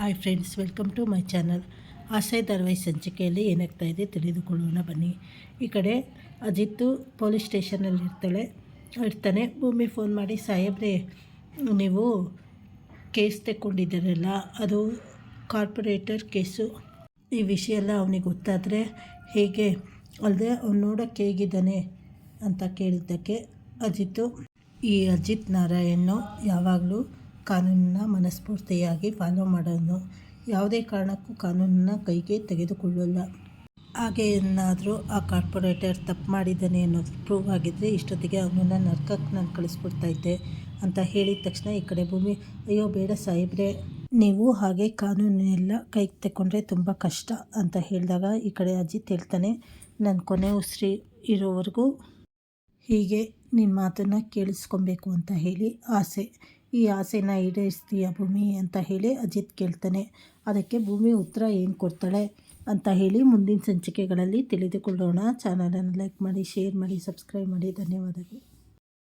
Hi friends, welcome to my channel. ಆಸೆ ಧಾರಾವಾಹಿ ಸಂಚಿಕೆಯಲ್ಲಿ ಏನಾಗ್ತಾ ಇದೆ ತಿಳಿದುಕೊಳ್ಳೋಣ ಬನ್ನಿ. ಈ ಕಡೆ ಅಜಿತ್ತು ಪೊಲೀಸ್ ಸ್ಟೇಷನಲ್ಲಿ ಇರ್ತಾಳೆ. ಇರ್ತಾನೆ. ಭೂಮಿ ಫೋನ್ ಮಾಡಿ, ಸಾಹೇಬ್ರೆ, ನೀವು ಕೇಸ್ ತೆಕ್ಕೊಂಡಿದ್ದೀರಲ್ಲ, ಅದು ಕಾರ್ಪೊರೇಟರ್ ಕೇಸು. ಈ ವಿಷಯ ಎಲ್ಲ ಅವನಿಗೆ ಗೊತ್ತಾದರೆ ಹೇಗೆ? ಅಲ್ಲದೆ ಅವ್ನು ನೋಡೋಕ್ಕೆ ಹೇಗಿದ್ದಾನೆ? ಅಂತ ಕೇಳಿದ್ದಕ್ಕೆ ಅಜಿತ್ತು, ಈ ಅಜಿತ್ ನಾರಾಯಣ್ ಯಾವಾಗಲೂ ಕಾನೂನನ್ನ ಮನಸ್ಫೂರ್ತಿಯಾಗಿ ಫಾಲೋ ಮಾಡೋನು ಯಾವುದೇ ಕಾರಣಕ್ಕೂ ಕಾನೂನನ್ನ ಕೈಗೆ ತೆಗೆದುಕೊಳ್ಳಲ್ಲ. ಹಾಗೆ ಏನಾದರೂ ಆ ಕಾರ್ಪೊರೇಟರ್ ತಪ್ಪು ಮಾಡಿದ್ದಾನೆ ಅನ್ನೋದು ಪ್ರೂವ್ ಆಗಿದ್ದರೆ ಇಷ್ಟೊತ್ತಿಗೆ ಅವನನ್ನ ನರ್ಕಕ್ಕೆ ನಾನು ಕಳಿಸ್ಬಿಡ್ತೈತೆ ಅಂತ ಹೇಳಿದ ತಕ್ಷಣ ಈ ಕಡೆ ಭೂಮಿ, ಅಯ್ಯೋ ಬೇಡ ಸಾಹೇಬ್ರೆ, ನೀವು ಹಾಗೆ ಕಾನೂನೆಲ್ಲ ಕೈಗೆ ತಗೊಂಡ್ರೆ ತುಂಬ ಕಷ್ಟ ಅಂತ ಹೇಳಿದಾಗ ಈ ಕಡೆ ಅಜಿತ್ ಹೇಳ್ತಾನೆ ನನ್ನ ಕೊನೆ ಉಸಿರಿ ಇರೋವರೆಗೂ ಹೀಗೆ ನಿನ್ನ ಮಾತನ್ನು ಕೇಳಿಸ್ಕೊಬೇಕು ಅಂತ ಹೇಳಿ ಆಸೆ. ಈ ಆಸೆನ ಈಡೇರಿಸ್ತೀಯ ಭೂಮಿ ಅಂತ ಹೇಳಿ ಅಜಿತ್ ಕೇಳ್ತಾನೆ. ಅದಕ್ಕೆ ಭೂಮಿ ಉತ್ತರ ಏನು ಕೊಡ್ತಾಳೆ ಅಂತ ಹೇಳಿ ಮುಂದಿನ ಸಂಚಿಕೆಗಳಲ್ಲಿ ತಿಳಿದುಕೊಳ್ಳೋಣ. ಚಾನಲನ್ನು ಲೈಕ್ ಮಾಡಿ, ಶೇರ್ ಮಾಡಿ, ಸಬ್ಸ್ಕ್ರೈಬ್ ಮಾಡಿ. ಧನ್ಯವಾದಗಳು.